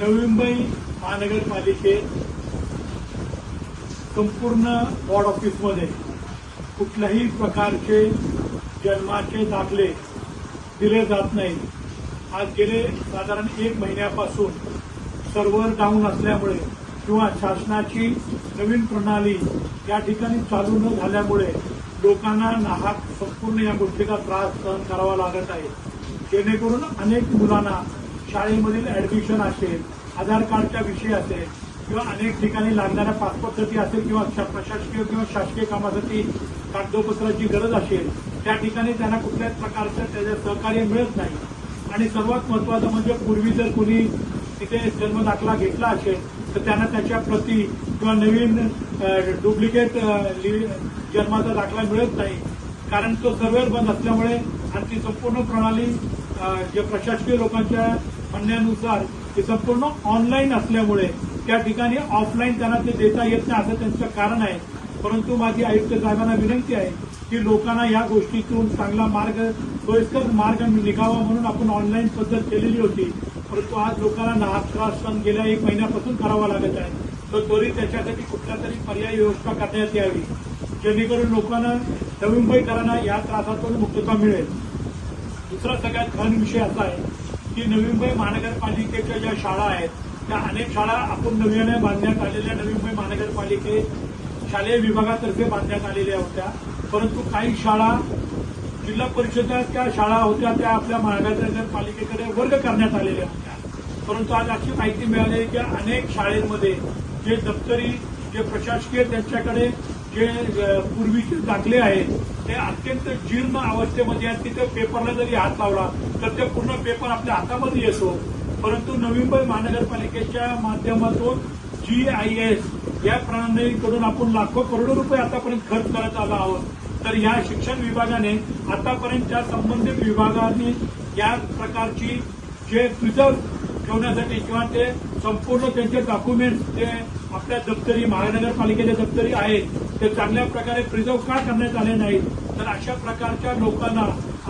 नवी मुंबई महानगरपालिकेत संपूर्ण वॉर्ड ऑफिसमध्ये कुठल्याही प्रकारचे जन्माचे दाखले दिले जात नाही आज गेले साधारण एक महिन्यापासून सर्व्हर डाऊन असल्यामुळे किंवा शासनाची नवीन प्रणाली या ठिकाणी चालू न झाल्यामुळे लोकांना नाहक संपूर्ण या गोष्टीचा त्रास सहन करावा लागत आहे. जेणेकरून अनेक मुलांना शाळेमधील ऍडमिशन असेल आधार कार्डचा विषय असेल किंवा अनेक ठिकाणी लागणाऱ्या पासपोर्टसाठी असेल किंवा शा- प्रशासकीय किंवा शासकीय कामासाठी कागदोपत्राची गरज असेल त्या ठिकाणी त्यांना कुठल्याच प्रकारचं त्याचं सहकार्य मिळत नाही. आणि सर्वात महत्वाचं म्हणजे पूर्वी जर कोणी तिथे जन्म दाखला घेतला असेल तर त्यांना त्याच्या प्रती किंवा नवीन डुप्लिकेट जन्माचा दाखला मिळत नाही. कारण तो सर्व्हर बंद असल्यामुळे आणि ती संपूर्ण प्रणाली जे प्रशासकीय लोकांच्या म्हणण्यानुसार ते संपूर्ण ऑनलाईन असल्यामुळे त्या ठिकाणी ऑफलाईन त्यांना ते देता येत नाही असं त्यांचं कारण आहे. परंतु माझी आयुक्त साहेबांना विनंती आहे की लोकांना या गोष्टीतून चांगला मार्ग सोयीस्कर मार्ग निघावा म्हणून आपण ऑनलाईन पद्धत केलेली होती. परंतु आज लोकांना नाहक त्रास सण गेल्या एक महिन्यापासून करावा लागत आहे. तर त्वरित त्याच्यासाठी कुठल्या तरी पर्यायी व्यवस्था करण्यात यावी. जेणेकरून लोकांना नवी मुंबईकरांना या त्रासातून मुक्तता मिळेल. दुसरा सगळ्यात घन विषय असा आहे की नवी मुंबई महानगरपालिकेच्या ज्या शाळा आहेत त्या अनेक शाळा आपण नव्याने बांधण्यात आलेल्या नवी मुंबई महानगरपालिकेत शालेय विभागातर्फे बांधण्यात आलेल्या होत्या. परंतु काही शाळा जिल्हा परिषदेच्या शाळा होत्या त्या आपल्या महानगरपालिकेकडे वर्ग करण्यात आलेल्या होत्या. परंतु आज अशी माहिती मिळाली आहे की अनेक शाळेमध्ये जे दप्तरी जे प्रशासकीय त्यांच्याकडे जे पूर्वीचे दाखले आहेत ते अत्यंत जीर्ण अवस्थेमध्ये आहेत. तिथे पेपरला जरी हात लावला तर ते पूर्ण पेपर आपल्या हातामध्ये येतो. परंतु नवी मुंबई महानगरपालिकेच्या माध्यमातून जी आय एस या प्रणालीकडून आपण लाखो करोडो रुपये आतापर्यंत खर्च करत आलो आहोत. तर या शिक्षण विभागाने आतापर्यंत त्या संबंधित विभागाने या प्रकारची जे प्रिझर्व ठेवण्यासाठी किंवा ते संपूर्ण त्यांचे डॉक्युमेंट्स जे आपल्या दप्तरी महानगरपालिकेच्या दप्तरी आहेत ते चांगल्या प्रकारे प्रिझर्व का करण्यात आले नाहीत? तर अशा प्रकारच्या लोकांना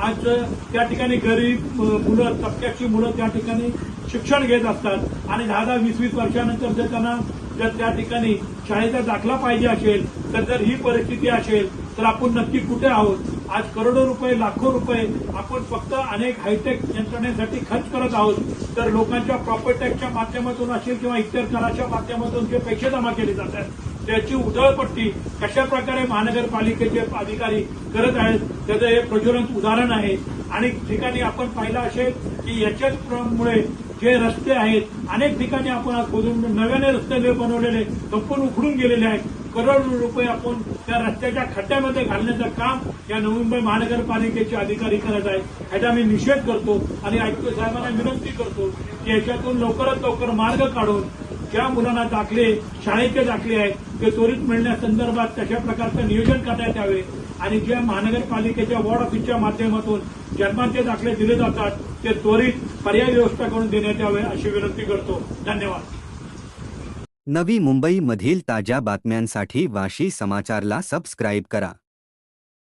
आज त्या ठिकाणी गरीब मुलं तबक्याची मुलं त्या ठिकाणी शिक्षण घेत असतात. आणि दहा दहा वीस वीस वर्षानंतर जर त्यांना जर त्या ठिकाणी शाळेचा दाखला पाहिजे असेल तर जर ही परिस्थिती असेल तर आपण नक्की कुठे आहोत? आज करोडो रुपये लाखो रुपये आपण फक्त अनेक हायटेक यंत्रणेसाठी खर्च करत आहोत. तर लोकांच्या प्रॉपर्टी टॅक्सच्या माध्यमातून असेल किंवा इतर कराच्या माध्यमातून जे पैसे जमा केले जातात त्याची उधळपट्टी कशा प्रकारे महानगरपालिकेचे अधिकारी करत आहेत त्याचं हे प्रज्वलंत उदाहरण आहे. आणि ठिकाणी आपण पाहिलं असेल की याच्यामुळे जे रस्ते आहेत अनेक ठिकाणी आपण आज खोदून नव्याने रस्ते बनवलेले संपूर्ण उखडून गेलेले आहेत. करोडो रुपये आपण त्या रस्त्याच्या खड्ड्यामध्ये घालण्याचं काम या नवी मुंबई महानगरपालिकेचे अधिकारी करत आहेत. ह्याचा मी निषेध करतो आणि आयुक्त साहेबांना विनंती करतो की याच्यातून लवकरात लवकर मार्ग काढून ज्या मुलांना दाखले शाळेचे दाखले आहेत ते त्वरित मिळण्यासंदर्भात तशा प्रकारचं नियोजन करण्यात यावे आणि ज्या महानगरपालिकेच्या वॉर्ड ऑफिसच्या माध्यमातून जन्माचे दाखले दिले जातात ते त्वरित पर्याय व्यवस्था करून देण्यात यावे अशी विनंती करतो. धन्यवाद. नवी मुंबईमधील ताज्या बातम्यांसाठी वाशी समाचारला सबस्क्राईब करा.